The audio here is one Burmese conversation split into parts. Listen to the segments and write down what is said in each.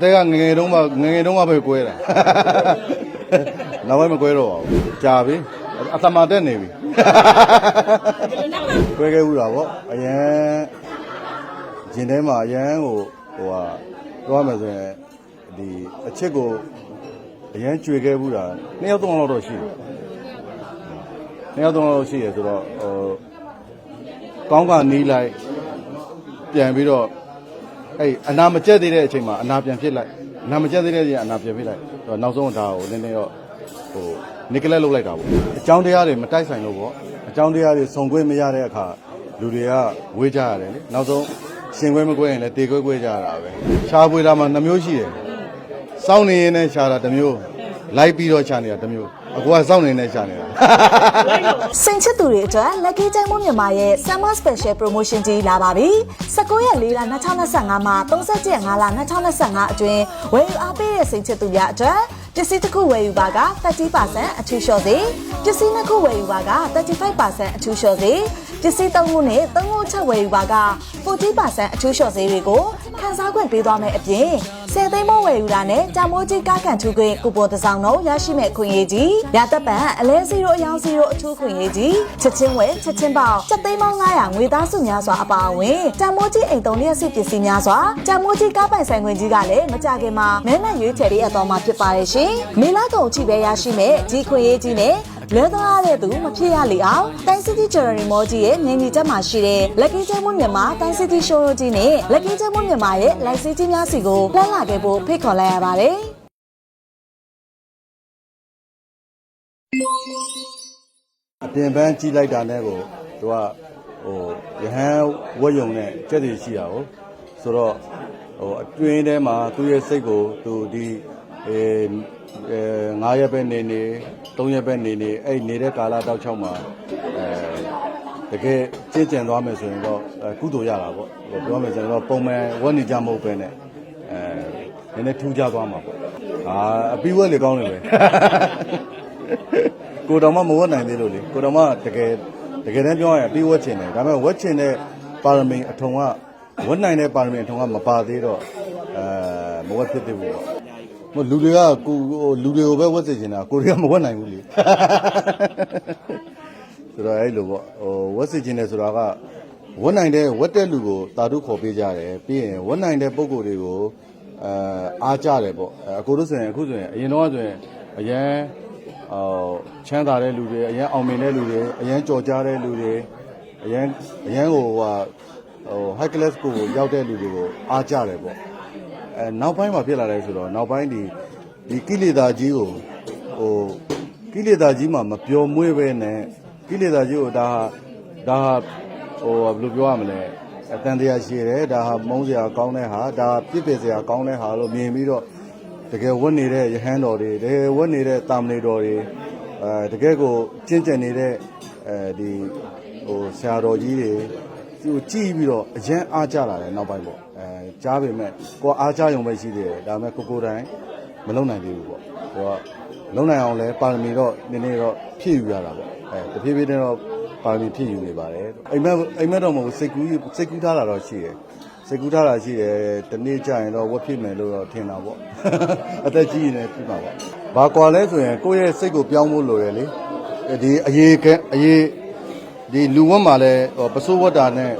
တဲ့ကငယ်ငယ်တုန်းကငယ်ငယ်တုန်းကပဲကွဲတာနောက်ပိုင်းမကွဲတော့ပါဘူးကြာပြီအသမတက်နေပြီကွဲခဲ့ဦးတာဗောအရန်ဂျင်းထဲမှာအရန်ကိုဟိုဟာပြောရမယ်ဆိုရင်ဒီအချစ်ကိုအရန်ကြွေခဲ့ဦးတာနှစ်ယောက်သုံးယောက်တော့ရှိတယ်နှစ်ယောက်သုံးယောက်ရှိရဆိုတော့ဟိုကောင်းကနီးလိုက်ပြန်ပြီးတော့ အဲ့အနာမကျက်သေးတဲ့အချိန်မှာအနာပြန်ဖြစ်လိုက်အနာမကျက်သေးတဲ့အချိန်အနာပြန်ဖြစ်လိုက်အဲ့တော့နောက်ဆုံးဒါကိုနည်းနည်းတော့ဟိုနိကလက်လုပ်လိုက်တာပေါ့အကြောင်းတရားတွေမတိုက်ဆိုင်လို့ပေါ့အကြောင်းတရားတွေစုံခွင့်မရတဲ့အခါလူတွေကဝေးကြရတယ်လေနောက်ဆုံးရှင်ခွင့်မခွင့်ရင်လည်းတေခွဲခွဲကြရတာပဲရှားပွေတာမှာနှမျိုးရှိတယ်စောင်းနေရင်လည်းရှားတာတစ်မျိုး လိုက်ပြီးတော့ရှားနေတာတစ်မျိုးအကူကစောင်းနေနဲ့ရှားနေတာစိန်ချစ်သူတွေအတွက် Lucky ကျိုင်းမွန်မြန်မာရဲ့ Summer Special Promotion ကြီးလာပါပြီ။19ရက်4လ2025မှာ30ရက်5လ2025အတွင်းဝယ်ယူအားပေးတဲ့စိန်ချစ်သူများအတွက်ပစ္စည်းတစ်ခုဝယ်ယူပါက30%အထူးလျှော့စေပစ္စည်းနှစ်ခုဝယ်ယူပါက35%အထူးလျှော့စေပစ္စည်းသုံးခုနဲ့သုံးခုချက်ဝယ်ယူပါက40%အထူးလျှော့စေတွေကိုခန်းစားခွင့်ပေးသွားမယ်အပြင်10သိန်းမိုးဝယ်ယူတာနဲ့တာမိုးကြီးကားကန်ထူးခွင့်ကူပွန်တစ်စောင်းတော့ရရှိမဲ့ခွင့်ရေးကြီးရသက်ပံအလဲ0အယောင်0အထူးခွင့်ရေးကြီးချက်ချင်းဝယ်ချက်ချင်းပေါက်ချက်သိန်းပေါင်း900ငွေသားစုများစွာအပါအဝင်တာမိုးကြီးအိမ်သုံးလျက်စစ်ပစ္စည်းများစွာတာမိုးကြီးကားပိုင်ဆိုင်ခွင့်ကြီးကလည်းမကြခင်မှာမဲနဲ့ရွေးချယ်ပေးအပ်တော်မှာဖြစ်ပါတယ်ရှင်မေလာကုံချိပဲရရှိမဲ့ဒီခွင့်ရေးကြီးနဲ့ လွဲသွားရတဲ့သူမဖြစ်ရလေအောင်တိုင်းစီတီဂျယ်ရီမောကြီးရဲ့မြင်းကြီးချက်မှာရှိတဲ့ Lucky ကျဲမွန်မြန်မာတိုင်းစီတီရှိုးရိုးကြီးနဲ့ Lucky ကျဲမွန်မြန်မာရဲ့လိုက်စီကြီးများစီကိုလှမ်းလာခဲ့ဖို့ဖိတ်ခေါ်လိုက်ရပါတယ်အပြင်ပန်းကြီးလိုက်တာနဲ့ကိုသူကဟိုရဟန်းဝက်ယုံနဲ့ကြက်စီရှိတာကိုဆိုတော့ဟိုအတွင်းထဲမှာသူ့ရဲ့စိတ်ကိုသူဒီအဲ အဲ9ရက်ပဲနေနေ3ရက်ပဲနေနေအဲ့နေတဲ့ကာလတောက်ချောက်မှာအဲတကယ်ကြည်ကျင်သွားမယ်ဆိုရင်တော့အဲကုသိုလ်ရတာပေါ့ဟိုပြောမယ်ဆိုရင်တော့ပုံမှန်ဝက်နေကြမဟုတ်ပဲနဲ့အဲနည်းနည်းထူးခြားသွားမှာပေါ့အာအပြီးဝက်လေကောင်းတယ်ပဲကိုတော်မမဝတ်နိုင်သေးလို့လေကိုတော်မတကယ်တကယ်တမ်းပြောရရင်ပြီးဝတ်ချင်တယ်ဒါပေမဲ့ဝတ်ချင်တဲ့ပါရမီအထုံကဝတ်နိုင်တဲ့ပါရမီအထုံကမပါသေးတော့အဲမဝတ်ဖြစ်သေးဘူးပေါ့ ဟိုလူတွေကကိုဟိုလူတွေကိုပဲဝတ်စေချင်တာကိုတွေကမဝတ်နိုင်ဘူးလေဆိုတော့အဲ့လိုပေါ့ဟိုဝတ်စေချင်တယ်ဆိုတာကဝတ်နိုင်တဲ့ဝတ်တဲ့လူကိုတာတုခေါ်ပေးကြတယ်ပြီးရင်ဝတ်နိုင်တဲ့ပုံကိုယ်တွေကိုအဲအားကြတယ်ပေါ့အဲအကိုတို့ဆိုရင်အခုဆိုရင်အရင်တော့ဆိုရင်အရန်ဟိုချမ်းသာတဲ့လူတွေအရန်အောင်မြင်တဲ့လူတွေအရန်ကြော်ကြားတဲ့လူတွေအရန်အရန်ကိုဟိုဟို high class ကိုရောက်တဲ့လူတွေကိုအားကြတယ်ပေါ့ အဲနောက်ပိုင်းမှာဖြစ်လာတယ်ဆိုတော့နောက်ပိုင်းဒီဒီကိလေသာကြီးကိုဟိုကိလေသာကြီးမှာမပျော်မွေ့ပဲနဲ့ကိလေသာကြီးကိုဒါဟာဒါဟာဟိုဘယ်လိုပြောရမလဲအတန်တရားရှိတယ်ဒါဟာမုန်းစရာကောင်းတဲ့ဟာဒါပြစ်ပယ်စရာကောင်းတဲ့ဟာလို့မြင်ပြီးတော့တကယ်ဝတ်နေတဲ့ယဟန်တော်တွေတကယ်ဝတ်နေတဲ့တာမဏေတော်တွေအဲတကယ်ကိုကျင့်ကြံနေတဲ့အဲဒီဟိုဆရာတော်ကြီးတွေ သူကြည့်ပြီးတော့အရန်အားကြလာတယ်နောက်ပိုင်းပေါ့အဲကြားပေမဲ့ကိုယ်အားကြရုံပဲရှိသေးတယ်ဒါပေမဲ့ကိုကိုယ်တိုင်မလုံနိုင်သေးဘူးပေါ့ဆိုတော့လုံနိုင်အောင်လဲပါရမီတော့နည်းနည်းတော့ဖြည့်ယူရတာပေါ့အဲတဖြည်းဖြည်းနဲ့တော့ပါရမီဖြည့်ယူနေပါတယ်အိမ်မက်အိမ်မက်တော့မဟုတ်ဘူးစိတ်ကူးစိတ်ကူးထားတာတော့ရှိတယ်စိတ်ကူးထားတာရှိတယ်တနေ့ကျရင်တော့ဝတ်ဖြစ်မယ်လို့တော့ထင်တာပေါ့အသက်ကြီးရင်လည်းဖြစ်မှာပေါ့ဘာကွာလဲဆိုရင်ကိုယ့်ရဲ့စိတ်ကိုပြောင်းဖို့လိုတယ်လေဒီအရေးကအရေး ဒီလူဝတ်မှာလဲဟိုပစိုးဝတ်တာနဲ့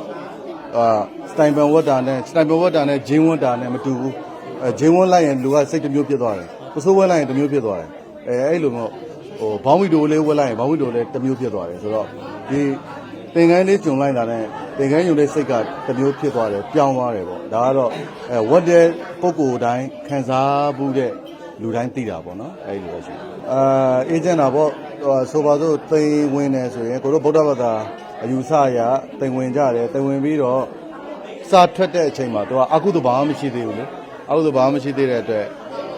အာစတိုင်ပန်ဝတ်တာနဲ့စတိုင်ပန်ဝတ်တာနဲ့ဂျင်းဝတ်တာနဲ့မတူဘူးအဲဂျင်းဝတ်လိုက်ရင်လူကစိတ်တစ်မျိုးဖြစ်သွားတယ်ပစိုးဝတ်လိုက်ရင်တစ်မျိုးဖြစ်သွားတယ်အဲအဲ့လိုမျိုးဟိုဘောင်းဝီတိုလေးဝတ်လိုက်ရင်ဘောင်းဝီတိုလေးတစ်မျိုးဖြစ်သွားတယ်ဆိုတော့ဒီသင်္ကန်းလေးဂျုံလိုက်တာနဲ့သင်္ကန်းယူတဲ့စိတ်ကတစ်မျိုးဖြစ်သွားတယ်ပြောင်းသွားတယ်ပေါ့ဒါကတော့အဲဝတ်တဲ့ပုံကိုယ်တိုင်းခံစားမှုတဲ့လူတိုင်းသိတာပေါ့နော်အဲဒီလိုပဲရှိတယ်အာအေဂျင့်တာပေါ့ ဟိုဆိုပါစို့သိမ်ဝင်တယ်ဆိုရင်ကိုတို့ဗုဒ္ဓဘာသာအယူဆအရသိမ်ဝင်ကြတယ်သိမ်ဝင်ပြီးတော့စာထွက်တဲ့အချိန်မှာသူကအကုသိုလ်ဘာမှမရှိသေးဘူးလေအကုသိုလ်ဘာမှမရှိသေးတဲ့အတွက်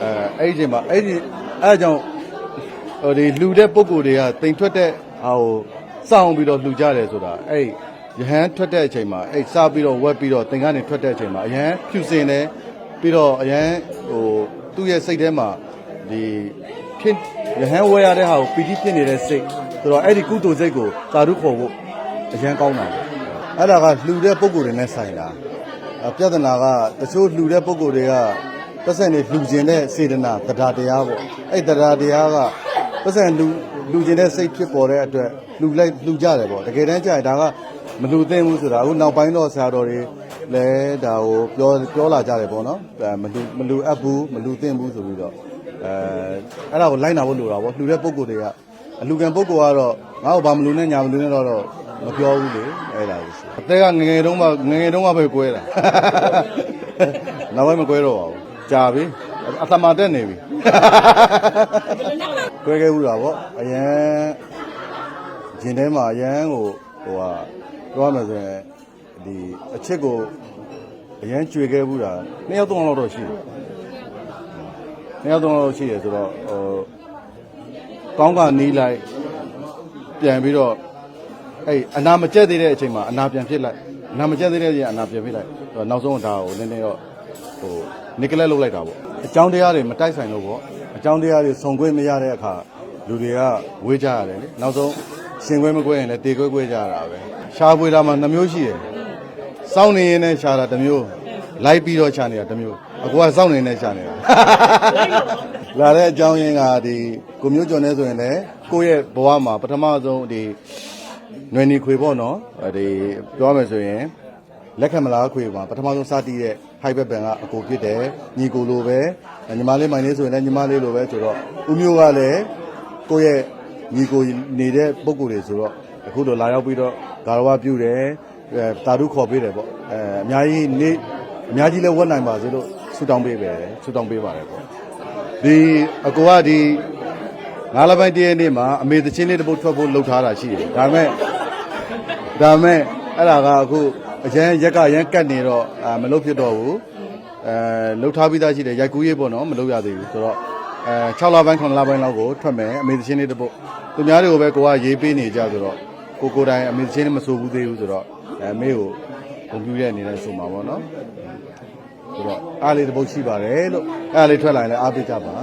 အဲအဲ့ဒီအချိန်မှာအဲ့ဒီအဲ့ဒါကြောင့်ဟိုဒီလှူတဲ့ပုံကိုယ်တွေကတိမ်ထွက်တဲ့ဟာကိုစောင့်ပြီးတော့လှူကြတယ်ဆိုတာအဲ့ရဟန်းထွက်တဲ့အချိန်မှာအဲ့စားပြီးတော့ဝက်ပြီးတော့တင်ကနေထွက်တဲ့အချိန်မှာအရန်ဖြူစင်တယ်ပြီးတော့အရန်ဟိုသူ့ရဲ့စိတ်ထဲမှာဒီ ဖြစ်ရဟန်းဝဲရတဲ့ဟာကိုပီတိဖြစ်နေတဲ့စိတ်ဆိုတော့အဲ့ဒီကုသိုလ်စိတ်ကိုသာဓုခေါ်ဖို့အရန်ကောင်းတာအဲ့ဒါကလှူတဲ့ပုံကိုယ်တွေနဲ့ဆိုင်တာအပြဿနာကတချို့လှူတဲ့ပုံကိုယ်တွေကပတ်စံနေလှူခြင်းတဲ့စေတနာတရားတရားပေါ့အဲ့တရားတရားကပတ်စံလှူလှူခြင်းတဲ့စိတ်ဖြစ်ပေါ်တဲ့အတွက်လှူလိုက်လှူကြတယ်ပေါ့တကယ်တမ်းကျရင်ဒါကမလှူသင့်ဘူးဆိုတာအခုနောက်ပိုင်းတော့ဆရာတော်တွေလည်းဒါကိုပြောပြောလာကြတယ်ပေါ့နော်အဲမလှူမလှူအပ်ဘူးမလှူသင့်ဘူးဆိုပြီးတော့ အဲအဲ့ဒါကိုလိုက်နာဖို့လိုတာပေါ့လှူတဲ့ပုံကိုယ်တွေကအလူကံပုံကိုယ်ကတော့ငါ့ကိုဘာမလှူနဲ့ညာမလှူနဲ့တော့တော့မပြောဘူးလေအဲ့ဒါကိုအသက်ကငယ်ငယ်တုန်းကငယ်ငယ်တုန်းကပဲကွဲတာနောက်ပိုင်းမကွဲတော့ပါဘူးကြာပြီအသမာတက်နေပြီကွဲခဲ့ဘူးတာဗောအရန်ဂျင်ထဲမှာအရန်ကိုဟိုဟာပြောရမယ်ဆိုရင်ဒီအချစ်ကိုအရန်ကြွေခဲ့ဘူးတာနှစ်ယောက်သုံးယောက်လောက်တော့ရှိတယ် နှစ်ယောက်သုံးယောက်လောက်ရှိတယ်ဆိုတော့ဟိုကောင်းကနီးလိုက်ပြန်ပြီးတော့အဲ့အနာမကျက်သေးတဲ့အချိန်မှာအနာပြန်ဖြစ်လိုက်အနာမကျက်သေးတဲ့အချိန်အနာပြန်ဖြစ်လိုက်အဲ့တော့နောက်ဆုံးဒါကိုနည်းနည်းတော့ဟိုနိကလက်လုပ်လိုက်တာပေါ့အကြောင်းတရားတွေမတိုက်ဆိုင်လို့ပေါ့အကြောင်းတရားတွေစုံခွင့်မရတဲ့အခါလူတွေကဝေးကြရတယ်လေနောက်ဆုံးရှင်ခွဲမကွဲရင်လည်းတေခွဲကွဲကြရတာပဲရှားပွေတာမှာနှမျိုးရှိတယ်စောင်းနေရင်လည်းရှားတာတစ်မျိုး လိုက်ပြီးတော့ရှားနေတာတစ်မျိုးအကူကစောင်းနေနေရှားနေတာလာတဲ့အကြောင်းရင်းကဒီကိုမျိုးကျော်နေဆိုရင်လည်းကိုယ့်ရဲ့ဘဝမှာပထမဆုံးဒီຫນွေနေခွေပေါ့နော်ဒီပြောရမယ်ဆိုရင်လက်ခံမလားခွေမှာပထမဆုံးစတည်တဲ့ high back band ကအကိုဖြစ်တယ်ညီကိုလိုပဲညီမလေးမိုင်လေးဆိုရင်လည်းညီမလေးလိုပဲဆိုတော့ဦးမျိုးကလည်းကိုယ့်ရဲ့ညီကိုနေတဲ့ပုံကိုယ်တွေဆိုတော့အခုတော့လာရောက်ပြီးတော့ဂါရဝပြုတယ်အဲတာဓုခေါ်ပေးတယ်ပေါ့အဲအများကြီးနေ အများကြီးလည်းဝတ်နိုင်ပါစေလို့ဆုတောင်းပေးပဲဆုတောင်းပေးပါတယ်ပေါ့ဒီအကူကဒီငါးလပိုင်းတည့်ရက်နေ့မှာအမေသချင်းလေးတစ်ပုတ်ထွက်ဖို့လှုပ်ထားတာရှိတယ်ဒါပေမဲ့ဒါပေမဲ့အဲ့ဒါကအခုအရန်ရက်ကရန်ကတ်နေတော့အာမလုပ်ဖြစ်တော့ဘူးအဲလှုပ်ထားပြီးသားရှိတယ်ရိုက်ကူးရေးပေါ့နော်မလုပ်ရသေးဘူးဆိုတော့အဲ6လပိုင်း9လပိုင်းလောက်ကိုထွက်မယ်အမေသချင်းလေးတစ်ပုတ်သူများတွေကိုပဲကိုကရေးပေးနေကြဆိုတော့ကိုကိုယ်တိုင်အမေသချင်းလေးမဆိုဘူးသေးဘူးဆိုတော့အဲအမေကို ဂုဏ်ပြုတဲ့အနေနဲ့ဆိုမှာပေါ့နော်ဆိုတော့အားလေးတစ်ပုတ်ရှိပါတယ်လို့အားလေးထွက်လာရင်လည်းအားပေးကြပါ